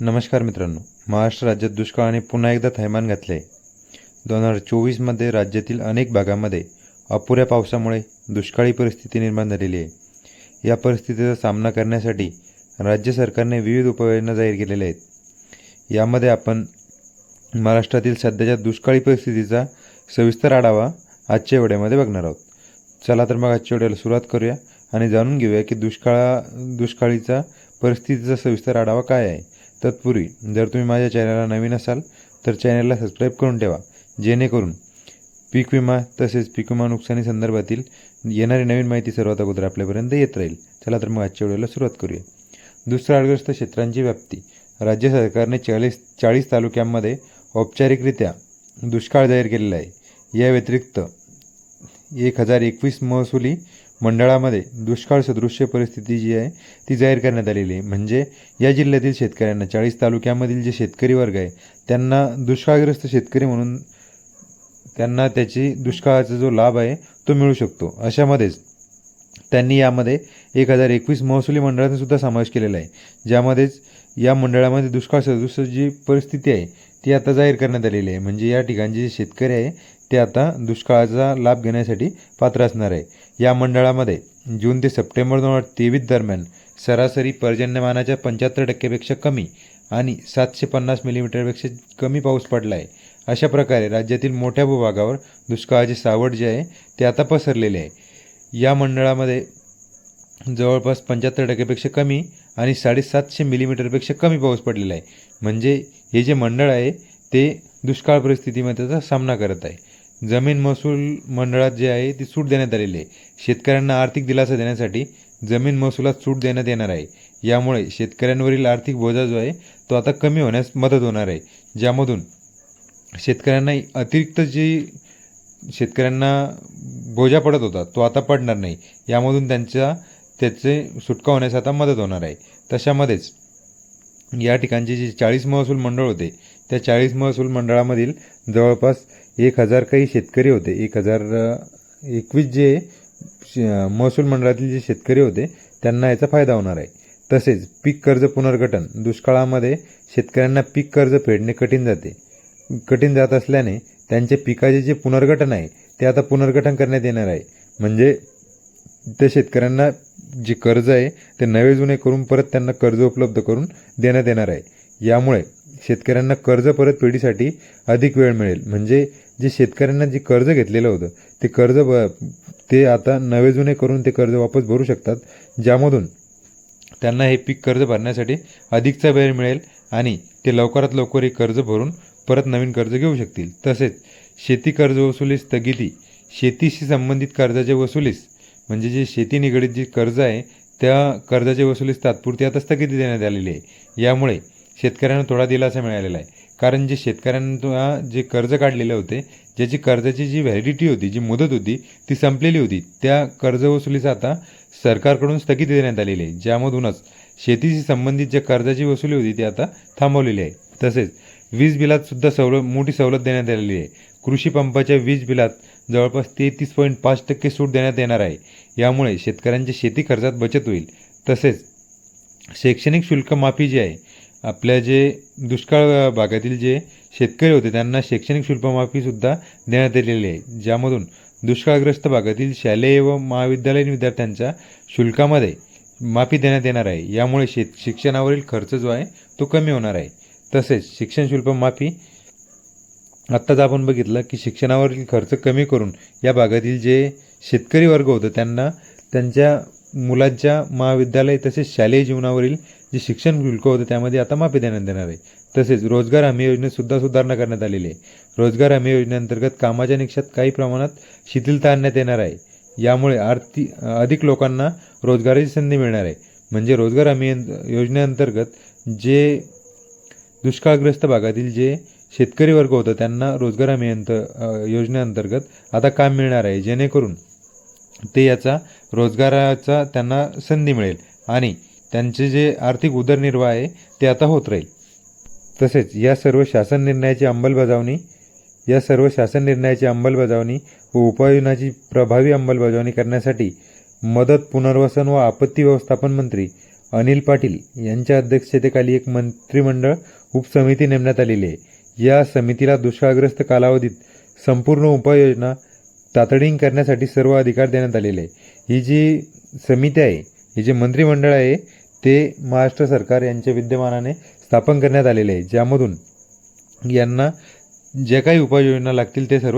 नमस्कार मित्रांनो महाराष्ट्र राज्यात दुष्काळाने पुन्हा एकदा थैमान घातले आहे. दोन हजार चोवीसमध्ये राज्यातील अनेक भागामध्ये अपुऱ्या पावसामुळे दुष्काळी परिस्थिती निर्माण झालेली आहे. या परिस्थितीचा सामना करण्यासाठी राज्य सरकारने विविध उपाययोजना जाहीर केलेल्या आहेत. यामध्ये आपण महाराष्ट्रातील सध्याच्या दुष्काळी परिस्थितीचा सविस्तर आढावा आजच्या व्हिडिओमध्ये बघणार आहोत. चला तर मग आजच्या व्हिडिओला सुरुवात करूया आणि जाणून घेऊया की दुष्काळा दुष्काळीचा परिस्थितीचा सविस्तर आढावा काय आहे. तत्पूर्वी जर तुम्ही माझ्या चॅनलला नवीन असाल तर चॅनलला सबस्क्राईब करून ठेवा. जेणेकरून पीक विमा तसेच पीक विमा नुकसानी संदर्भातील येणारी नवीन माहिती सर्वात अगोदर आपल्यापर्यंत येत राहील. चला तर मग आजच्या व्हिडिओला सुरुवात करूया. दुसरा अडग्रस्त क्षेत्रांची व्याप्ती. राज्य सरकारने चाळीस चाळीस तालुक्यांमध्ये औपचारिकरित्या दुष्काळ जाहीर केलेला आहे. या व्यतिरिक्त एक हजार एकवीस महसुली मंडळामध्ये दुष्काळ सदृश्य परिस्थिती जी आहे ती जाहीर करण्यात आलेली आहे. म्हणजे या जिल्ह्यातील शेतकऱ्यांना चाळीस तालुक्यामधील जे शेतकरी वर्ग आहे त्यांना दुष्काळग्रस्त शेतकरी म्हणून त्यांना त्याची दुष्काळाचा जो लाभ आहे तो मिळू शकतो. अशामध्येच त्यांनी यामध्ये एक हजार एकवीस महसुली मंडळाचा सुद्धा समावेश केलेला आहे. ज्यामध्येच या मंडळामध्ये दुष्काळ सदृश जी परिस्थिती आहे ती आता जाहीर करण्यात आलेली आहे. म्हणजे या ठिकाणचे जे शेतकरी आहे ते आता दुष्काळाचा लाभ घेण्यासाठी पात्र असणार आहे. या मंडळामध्ये जून ते सप्टेंबर दोन हजार तेवीस दरम्यान सरासरी पर्जन्यमानाच्या पंच्याहत्तर टक्केपेक्षा कमी आणि सातशे पन्नास मिलीमीटरपेक्षा कमी पाऊस पडला आहे अशा प्रकारे राज्यातील मोठ्या भूभागावर दुष्काळाचे सावट जे आहे ते आता पसरलेले आहे. या मंडळामध्ये जवळपास पंच्याहत्तर टक्केपेक्षा कमी आणि साडेसातशे मिलीमीटरपेक्षा कमी पाऊस पडलेला आहे. म्हणजे हे जे मंडळ आहे ते दुष्काळ परिस्थितीमध्ये त्याचा सामना करत आहे. जमीन महसूल मंडळात जे आहे ती सूट देण्यात आलेली आहे. शेतकऱ्यांना आर्थिक दिलासा देण्यासाठी जमीन महसुलात सूट देण्यात येणार आहे. यामुळे शेतकऱ्यांवरील आर्थिक बोजा जो आहे तो आता कमी होण्यास मदत होणार आहे. ज्यामधून शेतकऱ्यांना अतिरिक्त जी शेतकऱ्यांना बोजा पडत होता तो आता पडणार नाही. यामधून त्यांच्या त्याचे सुटका होण्यास आता मदत होणार आहे. तशामध्येच या ठिकाणचे जे चाळीस महसूल मंडळ होते त्या चाळीस महसूल मंडळामधील जवळपास एक हजार काही शेतकरी होते. एक हजार एकवीस जे महसूल मंडळातील जे शेतकरी होते त्यांना याचा फायदा होणार आहे. तसेच पीक कर्ज पुनर्गठन दुष्काळामध्ये शेतकऱ्यांना पीक कर्ज फेडणे कठीण जाते. कठीण जात असल्याने त्यांचे पिकाचे जे पुनर्गठन आहे ते आता पुनर्गठन करण्यात येणार आहे. म्हणजे त्या शेतकऱ्यांना जे कर्ज आहे ते नवे जुने करून परत त्यांना कर्ज उपलब्ध करून देण्यात येणार आहे. यामुळे शेतकऱ्यांना कर्ज परतफेडीसाठी अधिक वेळ मिळेल. म्हणजे जे शेतकऱ्यांना जे कर्ज घेतलेलं होतं ते कर्ज ब ते आता नवे जुने करून ते कर्ज वापस भरू शकतात. ज्यामधून त्यांना हे पीक कर्ज भरण्यासाठी अधिकचा वेळ मिळेल आणि ते लवकरात लवकर हे कर्ज भरून परत नवीन कर्ज घेऊ शकतील. तसेच शेती कर्ज वसुली स्थगिती शेतीशी संबंधित कर्जाचे वसुलीस म्हणजे जे शेती निगडीत जे कर्ज आहे त्या कर्जाचे वसुलीस तात्पुरती आता स्थगिती देण्यात आलेली आहे. यामुळे शेतकऱ्यांना थोडा दिलासा मिळालेला आहे. कारण जे शेतकऱ्यांना जे कर्ज काढलेले होते ज्याची कर्जाची जी व्हॅलिडिटी होती जी मुदत होती ती संपलेली होती. त्या कर्ज वसुलीचा आता सरकारकडून स्थगिती देण्यात आलेली आहे. ज्यामधूनच शेतीशी संबंधित ज्या कर्जाची वसुली होती ती आता थांबवलेली आहे. तसेच वीज बिलात सुद्धा सवलत मोठी सवलत देण्यात आलेली आहे. कृषी पंपाच्या वीज बिलात जवळपास तेहतीस पॉईंट पाच टक्के सूट देण्यात येणार आहे. यामुळे शेतकऱ्यांच्या शेती खर्चात बचत होईल. तसेच शैक्षणिक शुल्क माफी जी आहे आपल्या जे दुष्काळ भागातील जे शेतकरी होते त्यांना शैक्षणिक शुल्कमाफीसुद्धा देण्यात आलेली आहे. ज्यामधून दुष्काळग्रस्त भागातील शालेय व महाविद्यालयीन विद्यार्थ्यांच्या शुल्कामध्ये माफी देण्यात येणार आहे. यामुळे शेत शिक्षणावरील खर्च जो आहे तो कमी होणार आहे. तसेच शिक्षण शुल्क माफी आत्ताच आपण बघितलं की शिक्षणावरील खर्च कमी करून या भागातील जे शेतकरी वर्ग होतं त्यांना त्यांच्या मुलांच्या महाविद्यालय तसेच शालेय जीवनावरील जे शिक्षण शुल्क होतं त्यामध्ये आता माफी देण्यात येणार आहे. तसेच रोजगार हमी योजनेत सुद्धा सुधारणा करण्यात आलेली आहे. रोजगार हमी योजनेअंतर्गत कामाच्या निकषात काही प्रमाणात शिथिलता आणण्यात येणार आहे. यामुळे आर्थिक अधिक लोकांना रोजगाराची संधी मिळणार आहे. म्हणजे रोजगार हमी योजनेअंतर्गत जे दुष्काळग्रस्त भागातील जे शेतकरी वर्ग होतं त्यांना रोजगार हमी अंत योजनेअंतर्गत आता काम मिळणार आहे. जेणेकरून ते याचा रोजगाराचा त्यांना संधी मिळेल. आणि त्यांचे जे आर्थिक उदरनिर्वाह आहे ते आता होत राहील. तसेच या सर्व शासन निर्णयाची अंमलबजावणी या सर्व शासन निर्णयाची अंमलबजावणी व उपाययोजनाची प्रभावी अंमलबजावणी करण्यासाठी मदत पुनर्वसन व आपत्ती व्यवस्थापन मंत्री अनिल पाटील यांच्या अध्यक्षतेखाली एक मंत्रिमंडळ उपसमिती नेमण्यात आलेली आहे. या समितीला दुष्काळग्रस्त कालावधीत संपूर्ण उपाययोजना तातडीने करण्यासाठी सर्व अधिकार देण्यात आलेले आहे. ही जी समिती आहे ही जे मंत्रिमंडळ आहे ते महाराष्ट्र सरकार यांच्या विद्यमानाने स्थापन करण्यात आलेले आहे. ज्यामधून यांना ज्या काही उपाययोजना लागतील ते सर्व